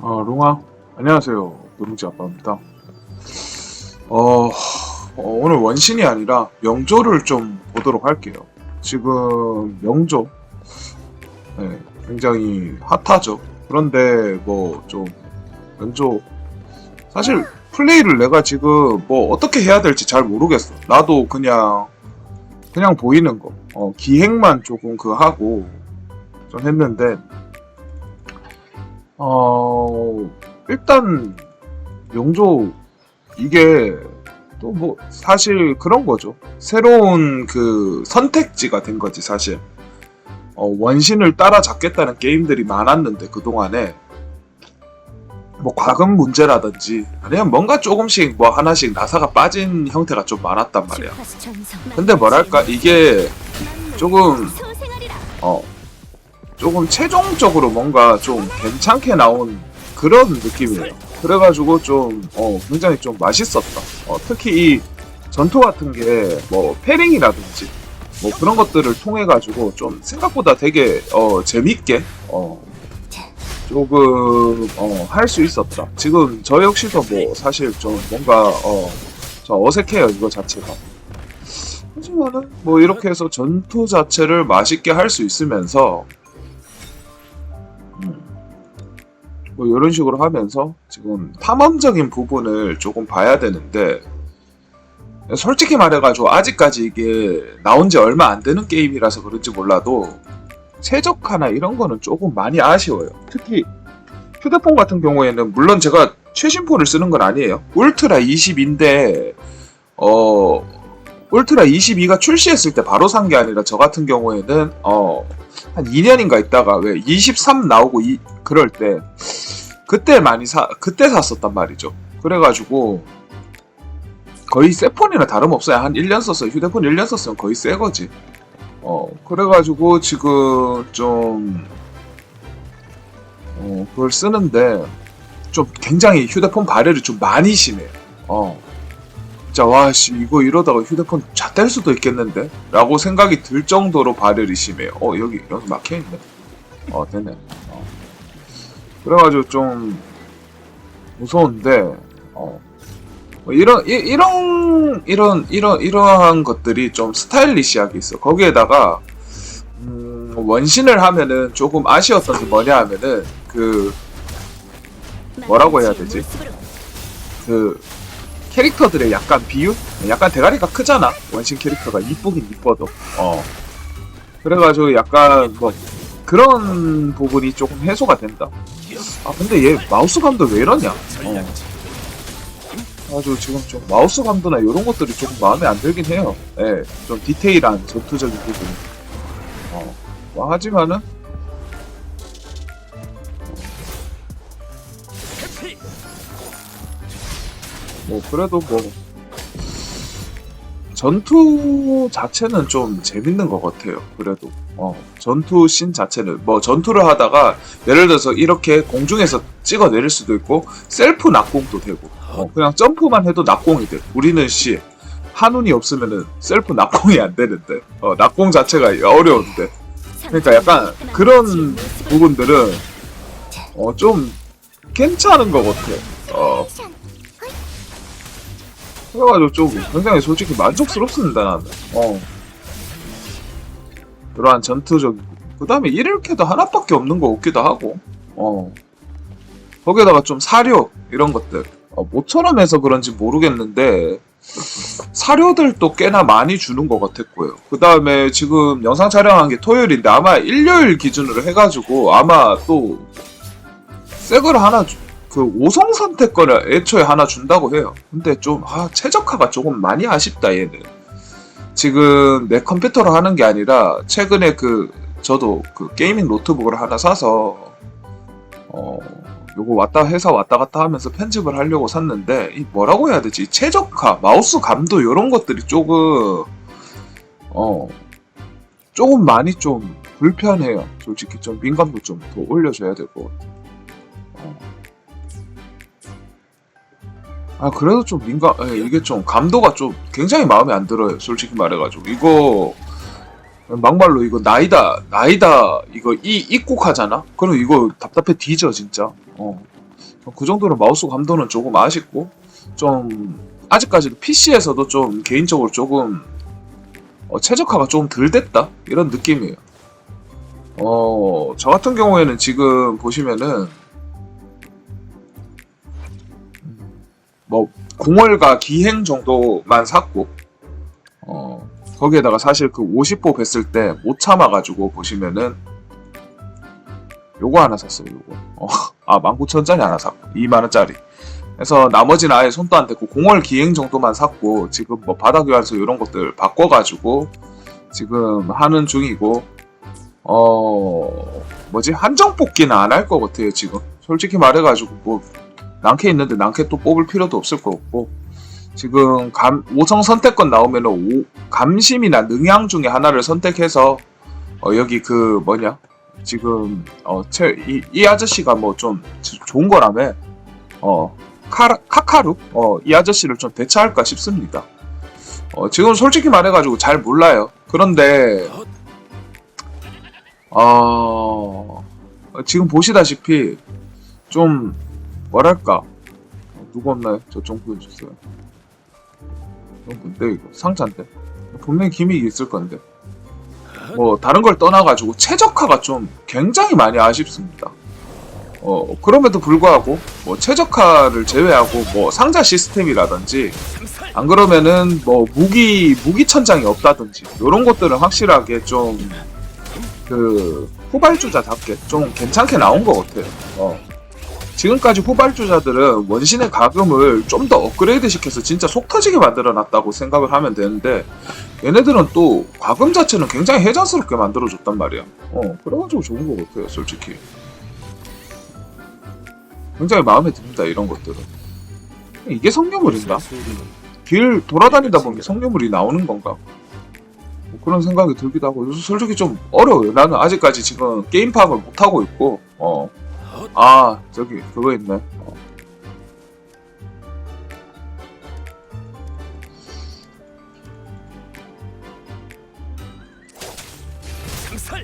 어, 룽아. 안녕하세요. 노룽지 아빠입니다. 어, 어, 오늘 원신이 아니라 명조를 좀 보도록 할게요. 지금 명조, 네, 굉장히 핫하죠. 그런데 뭐 좀 명조, 사실 플레이를 내가 지금 뭐 어떻게 해야 될지 잘 모르겠어. 나도 그냥 그냥 보이는 거, 어, 기획만 조금 그 하고 좀 했는데 어, 일단, 명조, 이게, 또 뭐, 사실 그런 거죠. 새로운 그 선택지가 된 거지, 사실. 어, 원신을 따라잡겠다는 게임들이 많았는데, 그 동안에. 뭐, 과금 문제라든지, 아니면 뭔가 조금씩 뭐 하나씩 나사가 빠진 형태가 좀 많았단 말이야. 근데 뭐랄까, 이게 조금, 어, 조금 최종적으로 뭔가 좀 괜찮게 나온 그런 느낌이에요. 그래가지고 좀, 어, 굉장히 좀 맛있었다. 어, 특히 이 전투 같은 게 뭐 패링이라든지 뭐 그런 것들을 통해가지고 좀 생각보다 되게, 어, 재밌게, 어, 조금, 어, 할 수 있었다. 지금 저 역시도 뭐 사실 좀 뭔가, 어, 저 어색해요, 이거 자체가. 하지만은 뭐 이렇게 해서 전투 자체를 맛있게 할 수 있으면서 뭐 이런 식으로 하면서 지금 탐험적인 부분을 조금 봐야 되는데 솔직히 말해가지고 아직까지 이게 나온 지 얼마 안 되는 게임이라서 그런지 몰라도 최적화나 이런 거는 조금 많이 아쉬워요. 특히 휴대폰 같은 경우에는 물론 제가 최신폰을 쓰는 건 아니에요. 울트라 20인데 어 울트라 22가 출시했을 때 바로 산 게 아니라 저 같은 경우에는 어 한 2년인가 있다가 왜 23 나오고 이, 그럴 때 그때 많이 사 그때 샀었단 말이죠. 그래가지고 거의 새 폰이나 다름없어요. 한 1년 썼어요. 휴대폰 1년 썼으면 거의 새 거지. 어 그래가지고 지금 좀 어, 그걸 쓰는데 좀 굉장히 휴대폰 발열이 좀 많이 심해요. 어 진짜 와씨 이거 이러다가 휴대폰 잣될 수도 있겠는데 라고 생각이 들 정도로 발열이 심해요 어 여기 여기 막혀있네 어 됐네 어. 그래가지고 좀 무서운데 어 뭐 이런 이, 이런 이런 이런 이러한 것들이 좀 스타일리시하게 있어 거기에다가 음, 원신을 하면은 조금 아쉬웠던 게 뭐냐 하면은 그 뭐라고 해야 되지? 그 캐릭터들의 약간 비율? 약간 대가리가 크잖아. 원신 캐릭터가 이쁘긴 이뻐도. 어. 그래가지고 약간 뭐 그런 부분이 조금 해소가 된다. 아 근데 얘 마우스 감도 왜 이러냐? 어. 그래가지고 지금 좀 마우스 감도나 이런 것들이 조금 마음에 안 들긴 해요. 예, 좀 디테일한 전투적인 부분. 어. 뭐 하지만은 뭐 그래도 뭐 전투 자체는 좀 재밌는 것 같아요. 그래도 어, 전투 신 자체는 뭐 전투를 하다가 예를 들어서 이렇게 공중에서 찍어 내릴 수도 있고 셀프 낙공도 되고 어, 그냥 점프만 해도 낙공이 돼. 우리는 씨 한운이 없으면은 셀프 낙공이 안 되는데 어, 낙공 자체가 어려운데 그러니까 약간 그런 부분들은 어, 좀 괜찮은 것 같아. 어, 그래가지고 좀 굉장히 솔직히 만족스럽습니다. 나는 어. 그러한 전투적인 그 다음에 이렇게도 하나밖에 없는 거 없기도 하고. 어. 거기에다가 좀 사료 이런 것들. 어, 모처럼 해서 그런지 모르겠는데 사료들도 꽤나 많이 주는 것 같았고요. 그 다음에 지금 영상 촬영한 게 토요일인데 아마 일요일 기준으로 해가지고 아마 또 새걸 하나 주- 그 5성 선택권을 애초에 하나 준다고 해요. 근데 좀, 아, 최적화가 조금 많이 아쉽다, 얘는. 지금 내 컴퓨터로 하는 게 아니라, 최근에 그, 저도 그 게이밍 노트북을 하나 사서, 어, 요거 왔다, 회사 왔다 갔다 하면서 편집을 하려고 샀는데, 이 뭐라고 해야 되지? 이 최적화, 마우스 감도, 요런 것들이 조금, 어, 조금 많이 좀 불편해요. 솔직히 좀 민감도 좀 더 올려줘야 될 것 같아요. 아 그래도 좀 민감 예, 이게 좀 감도가 좀 굉장히 마음에 안 들어요 솔직히 말해가지고. 이거 막말로 이거 나이다 나이다 이거 이 입국하잖아? 그럼 이거 답답해 뒤져 진짜. 어. 그 정도로 마우스 감도는 조금 아쉽고 좀 아직까지도 PC에서도 좀 개인적으로 조금 어, 최적화가 좀 덜 됐다? 이런 느낌이에요. 어, 저 같은 경우에는 지금 보시면은 뭐 공월과 기행 정도만 샀고 어, 거기에다가 사실 그 50보 뵀을 때 못 참아가지고 보시면은 요거 하나 샀어요 요거. 어, 아 19,000짜리 하나 샀고 2만원짜리. 그래서 나머지는 아예 손도 안 댔고 공월 기행 정도만 샀고 지금 뭐 바닥 교환소 이런 것들 바꿔가지고 지금 하는 중이고 어 뭐지? 한정 뽑기는 안 할 것 같아요 지금. 솔직히 말해가지고 뭐 낭캐 있는데 낭캐 또 뽑을 필요도 없을 것 같고 지금 감 5성 선택권 나오면은 오- 감심이나 능양 중에 하나를 선택해서 어 여기 그 뭐냐 지금 어이 이 아저씨가 뭐 좀 좋은 거라며 어 카라, 카카루 어 이 아저씨를 좀 대체할까 싶습니다. 어 지금 솔직히 말해가지고 잘 몰라요. 그런데 어 지금 보시다시피 좀 뭐랄까 누구 없나요? 저 좀 보여주세요. 어, 뭔데 이거 상자인데 분명히 기믹이 있을 건데 뭐 다른 걸 떠나가지고 최적화가 좀 굉장히 많이 아쉽습니다. 어 그럼에도 불구하고 뭐 최적화를 제외하고 뭐 상자 시스템이라든지 안 그러면은 뭐 무기 무기 천장이 없다든지 이런 것들은 확실하게 좀 그 후발주자답게 좀 괜찮게 나온 것 같아요. 어. 지금까지 후발주자들은 원신의 가금을 좀 더 업그레이드 시켜서 진짜 속 터지게 만들어 놨다고 생각을 하면 되는데 얘네들은 또 과금 자체는 굉장히 해자스럽게 만들어 줬단 말이야. 어, 그래가지고 좋은 것 같아요, 솔직히. 굉장히 마음에 듭니다, 이런 것들은. 이게 성녀물인가? 길 돌아다니다 보면 성녀물이 나오는 건가? 뭐 그런 생각이 들기도 하고, 솔직히 좀 어려워요. 나는 아직까지 지금 게임 파악을 못하고 있고, 어. 아, 저기, 그거 있네. 어.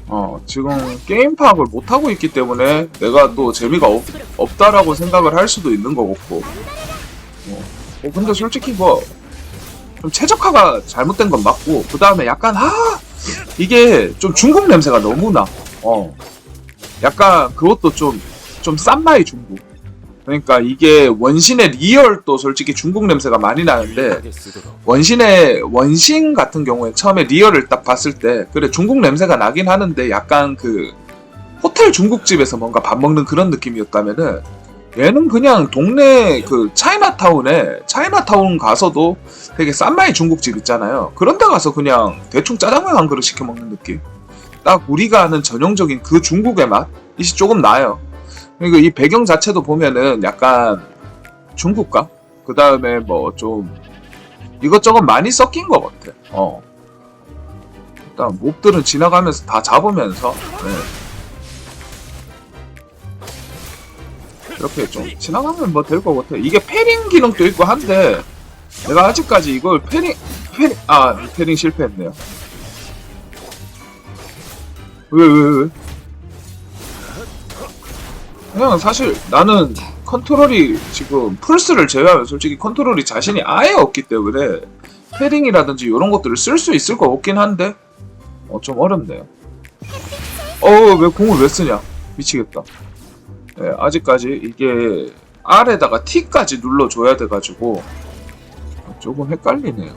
어, 지금 게임 파악을 못하고 있기 때문에 내가 또 재미가 없, 없다라고 생각을 할 수도 있는 거고. 어, 어, 근데 솔직히 뭐, 좀 최적화가 잘못된 건 맞고, 그 다음에 약간, 아, 이게 좀 중국 냄새가 너무 나. 어. 약간 그것도 좀, 좀 싼 마이 중국. 그러니까 이게 원신의 리얼도 솔직히 중국 냄새가 많이 나는데, 원신의 원신 같은 경우에 처음에 리얼을 딱 봤을 때 그래 중국 냄새가 나긴 하는데 약간 그 호텔 중국집에서 뭔가 밥 먹는 그런 느낌이었다면은 얘는 그냥 동네 그 차이나타운에 차이나타운 가서도 되게 싼마이 중국집 있잖아요. 그런 데 가서 그냥 대충 짜장면 한 그릇 시켜 먹는 느낌. 딱 우리가 아는 전형적인 그 중국의 맛이 조금 나요 그리고 이 배경 자체도 보면은 약간 중국가 그 다음에 뭐 좀 이것저것 많이 섞인 것 같아. 어. 일단 몹들은 지나가면서 다 잡으면서 네. 이렇게 좀 지나가면 뭐 될 것 같아. 이게 패링 기능도 있고 한데 내가 아직까지 이걸 패링 패링 아 패링 실패했네요. 왜 왜 왜? 그냥 사실 나는 컨트롤이 지금 플스를 제외하면 솔직히 컨트롤이 자신이 아예 없기 때문에 패링이라든지 이런 것들을 쓸 수 있을 것 같긴 한데 어 좀 어렵네요. 어왜 공을 왜 쓰냐 미치겠다. 네, 아직까지 이게 R에다가 T까지 눌러줘야 돼가지고 조금 헷갈리네요.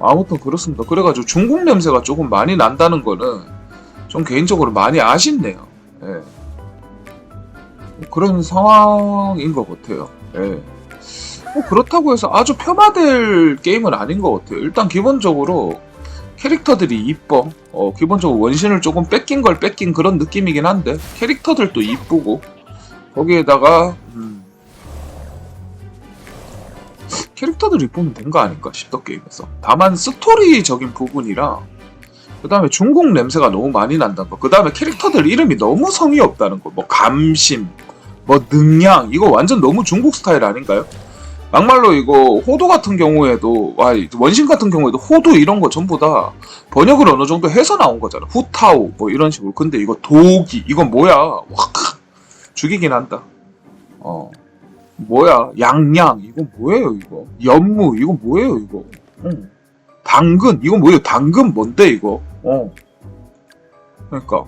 아무튼 그렇습니다. 그래가지고 중국 냄새가 조금 많이 난다는 거는 좀 개인적으로 많이 아쉽네요. 예. 뭐 그런 상황인 것 같아요. 예. 뭐 그렇다고 해서 아주 폄하될 게임은 아닌 것 같아요. 일단 기본적으로 캐릭터들이 이뻐. 어, 기본적으로 원신을 조금 뺏긴 걸 뺏긴 그런 느낌이긴 한데 캐릭터들도 이쁘고 거기에다가 음, 캐릭터들이 이쁘면 된 거 아닐까 싶더 게임에서. 다만 스토리적인 부분이라 그 다음에 중국 냄새가 너무 많이 난다는 거. 그 다음에 캐릭터들 이름이 너무 성의 없다는 거. 뭐 감심, 뭐 능양 이거 완전 너무 중국 스타일 아닌가요? 막말로 이거 호도 같은 경우에도 와 원신 같은 경우에도 호도 이런 거 전부 다 번역을 어느 정도 해서 나온 거잖아. 후타오 뭐 이런 식으로. 근데 이거 도기 이건 뭐야? 와 죽이긴 한다. 어 뭐야 양양 이거 뭐예요 이거 연무 이거 뭐예요 이거 응. 당근 이거 뭐예요 당근 뭔데 이거 어 그러니까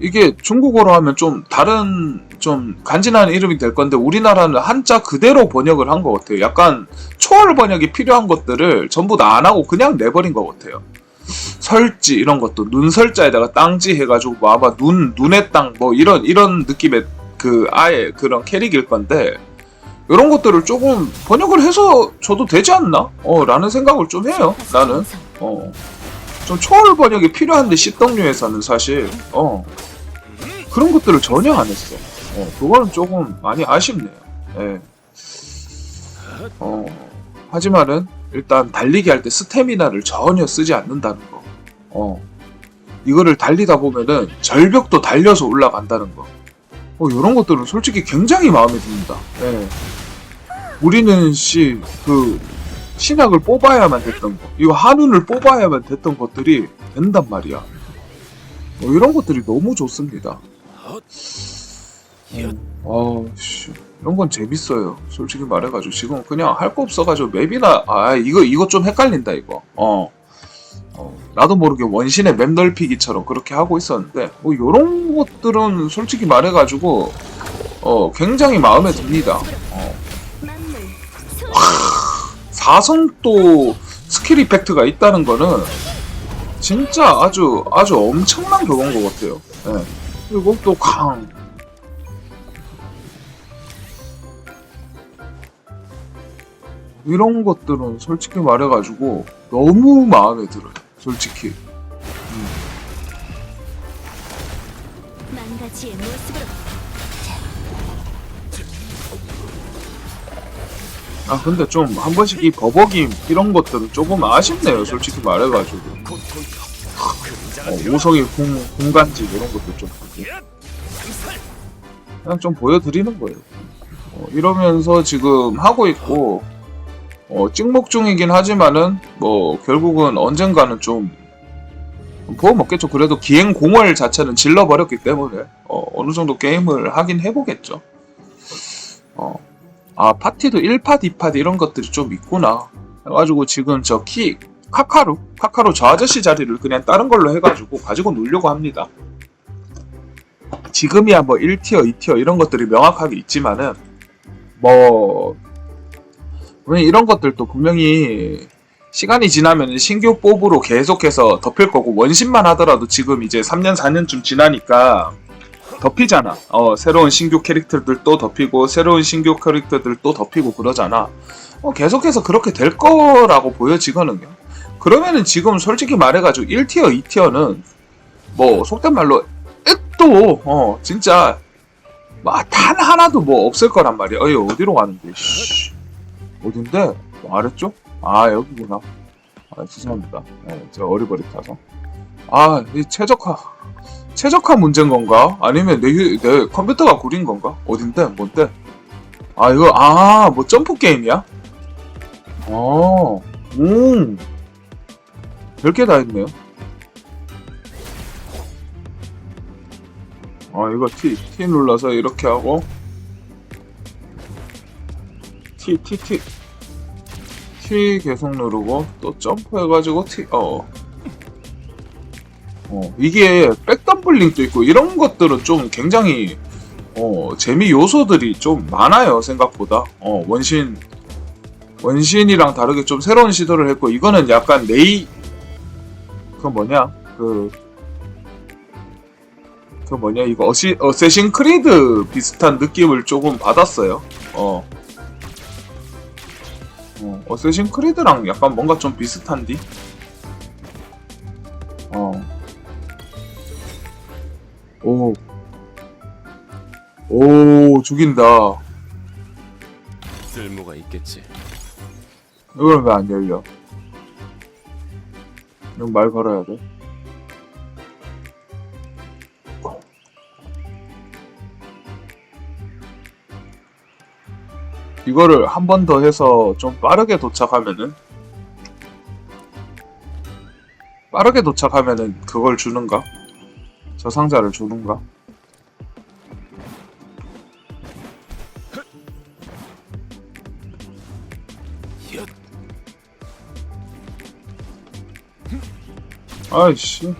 이게 중국어로 하면 좀 다른 좀 간지나는 이름이 될 건데 우리나라는 한자 그대로 번역을 한 것 같아요. 약간 초월 번역이 필요한 것들을 전부 다 안 하고 그냥 내버린 것 같아요. 설지 이런 것도 눈설자에다가 땅지 해가지고 뭐 아마 눈 눈의 땅 뭐 이런 이런 느낌의 그 아예 그런 캐릭일 건데 이런 것들을 조금 번역을 해서 줘도 되지 않나? 어 라는 생각을 좀 해요 나는. 어 좀 초월 번역이 필요한데 C동류에서는 사실 어 그런 것들을 전혀 안 했어 어 그거는 조금 많이 아쉽네요 예. 어 하지만은 일단 달리기 할 때 스태미나를 전혀 쓰지 않는다는 거. 어. 이거를 달리다 보면은 절벽도 달려서 올라간다는 거. 어, 이런 것들은 솔직히 굉장히 마음에 듭니다. 예. 우리는 씨, 그, 신약을 뽑아야만 됐던 거. 이거 한운을 뽑아야만 됐던 것들이 된단 말이야. 어, 이런 것들이 너무 좋습니다. 어, 씨. 이런 건 재밌어요. 솔직히 말해가지고 지금 그냥 할 거 없어가지고 맵이나 아 이거 이거 좀 헷갈린다 이거. 어. 어, 나도 모르게 원신의 맵 넓히기처럼 그렇게 하고 있었는데 뭐 이런 것들은 솔직히 말해가지고 어 굉장히 마음에 듭니다. 어. 사성도 스킬 이펙트가 있다는 거는 진짜 아주 아주 엄청난 그건 것 같아요. 예. 그리고 또 강. 이런 것들은 솔직히 말해가지고 너무 마음에 들어요. 솔직히. 망 아 근데 좀 한 번씩 이 버벅임 이런 것들은 조금 아쉽네요. 솔직히 말해가지고. 어, 오성의 공, 공간지 이런 것도 좀 그냥 좀 보여드리는 거예요. 어, 이러면서 지금 하고 있고 어, 찍목 중이긴 하지만은 뭐 결국은 언젠가는 좀 보험 먹겠죠. 그래도 기행 공월 자체는 질러버렸기 때문에 어, 어느 정도 게임을 하긴 해보겠죠. 어, 아 파티도 1팟, 2팟 이런 것들이 좀 있구나. 해가지고 지금 저 키 카카루 카카루 저 아저씨 자리를 그냥 다른 걸로 해가지고 가지고 놀려고 합니다. 지금이야 뭐 1티어, 2티어 이런 것들이 명확하게 있지만은 뭐 이런 것들도 분명히 시간이 지나면 신규 뽑으로 계속해서 덮일 거고 원신만 하더라도 지금 이제 3년 4년쯤 지나니까 덮이잖아. 어 새로운 신규 캐릭터들 또 덮이고 새로운 신규 캐릭터들 또 덮이고 그러잖아. 어, 계속해서 그렇게 될 거라고 보여지거든요. 그러면은 지금 솔직히 말해가지고 1티어, 2티어는 뭐 속된 말로 또 어, 진짜 뭐단 하나도 뭐 없을 거란 말이야. 어이 어디로 가는데? 씨. 어딘데? 뭐 아래쪽? 아 여기구나. 아 죄송합니다. 네, 제가 어리버리 타서. 아, 이 최적화 최적화 문제인 건가? 아니면 내, 휴- 내 컴퓨터가 구린 건가? 어딘데? 뭔데? 아 이거 아 뭐 점프 게임이야? 어, 음, 별게 다 있네요. 아 이거 T T 눌러서 이렇게 하고 T T T T 계속 누르고 또 점프 해가지고 T 어. 어 이게 백덤블링도 있고 이런 것들은 좀 굉장히 어 재미 요소들이 좀 많아요 생각보다 어 원신 원신이랑 다르게 좀 새로운 시도를 했고 이거는 약간 네이 그 뭐냐 그 그 뭐냐 이거 어시 어쌔신 크리드 비슷한 느낌을 조금 받았어요. 어. 어 어쌔신 크리드랑 약간 뭔가 좀 비슷한디? 오. 오 죽인다. 쓸모가 있겠지. 이걸 왜 안 열려? 이건 말 걸어야 돼. 이거를 한 번 더 해서 좀 빠르게 도착하면은 빠르게 도착하면은 그걸 주는가? 저 상자를 주는가? 아이씨 어?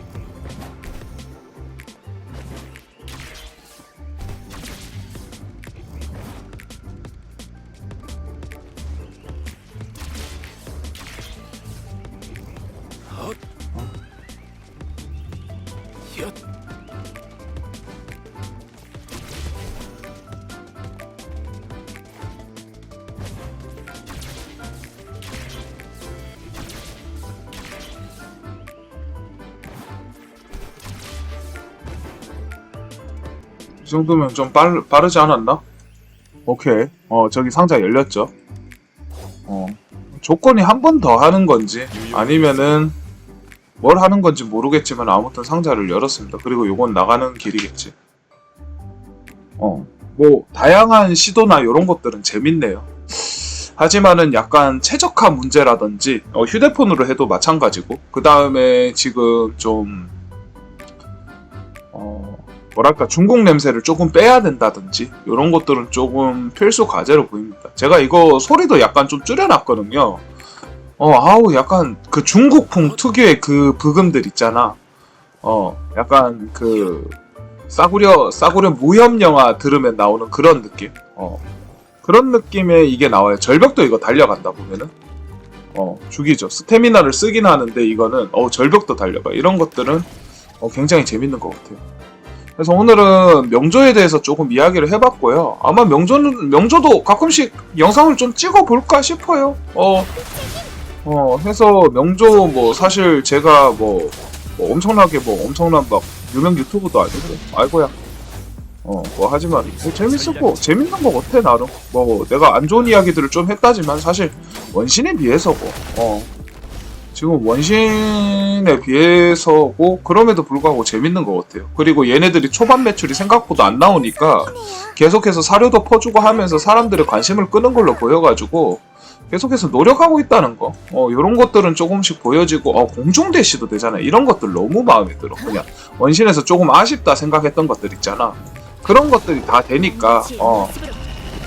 이 정도면 좀 빠르, 빠르지 않았나? 오케이. 어, 저기 상자 열렸죠. 어. 조건이 한 번 더 하는 건지, 아니면은, 뭘 하는 건지 모르겠지만, 아무튼 상자를 열었습니다. 그리고 요건 나가는 길이겠지. 어. 뭐, 다양한 시도나 이런 것들은 재밌네요. 하지만은 약간 최적화 문제라든지, 어, 휴대폰으로 해도 마찬가지고, 그 다음에 지금 좀, 어, 뭐랄까 중국 냄새를 조금 빼야 된다든지 이런 것들은 조금 필수 과제로 보입니다. 제가 이거 소리도 약간 좀 줄여놨거든요. 어 아우 약간 그 중국풍 특유의 그 브금들 있잖아. 어 약간 그 싸구려 싸구려 무협 영화 들으면 나오는 그런 느낌. 어 그런 느낌의 이게 나와요. 절벽도 이거 달려간다 보면은. 어 죽이죠. 스태미나를 쓰긴 하는데 이거는 어 절벽도 달려가. 이런 것들은 어, 굉장히 재밌는 것 같아요. 그래서 오늘은 명조에 대해서 조금 이야기를 해봤고요. 아마 명조는 명조도 가끔씩 영상을 좀 찍어볼까 싶어요. 어, 어, 해서 명조 뭐 사실 제가 뭐, 뭐 엄청나게 뭐 엄청난 막 유명 유튜브도 아니고 알고야. 어, 뭐 하지만 뭐 재밌었고 재밌는 거 같아 나름. 뭐 내가 안 좋은 이야기들을 좀 했다지만 사실 원신에 비해서고, 어. 지금 원신에 비해서고 그럼에도 불구하고 재밌는 것 같아요. 그리고 얘네들이 초반 매출이 생각보다 안 나오니까 계속해서 사료도 퍼주고 하면서 사람들의 관심을 끄는 걸로 보여가지고 계속해서 노력하고 있다는 거. 어, 이런 것들은 조금씩 보여지고 어, 공중대시도 되잖아요. 이런 것들 너무 마음에 들어. 그냥 원신에서 조금 아쉽다 생각했던 것들 있잖아. 그런 것들이 다 되니까 어,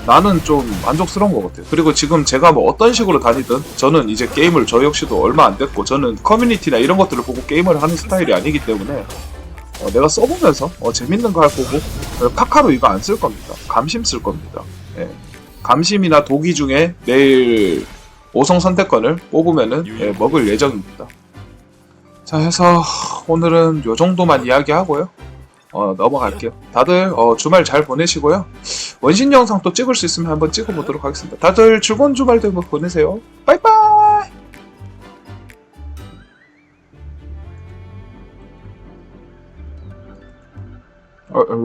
나는 좀 만족스러운 것 같아요. 그리고 지금 제가 뭐 어떤 식으로 다니든 저는 이제 게임을 저 역시도 얼마 안 됐고 저는 커뮤니티나 이런 것들을 보고 게임을 하는 스타일이 아니기 때문에 어, 내가 써보면서 어, 재밌는 거 할 거고 어, 카카로 이거 안 쓸 겁니다. 감심 쓸 겁니다. 예. 감심이나 도기 중에 내일 5성 선택권을 뽑으면은 예, 먹을 예정입니다. 자 해서 오늘은 요 정도만 이야기하고요. 어, 넘어갈게요. 다들 어, 주말 잘 보내시고요. 원신 영상 또 찍을 수 있으면 한번 찍어보도록 하겠습니다. 다들 즐거운 주말 되고 보내세요. 빠이빠이! 어, 어, 왜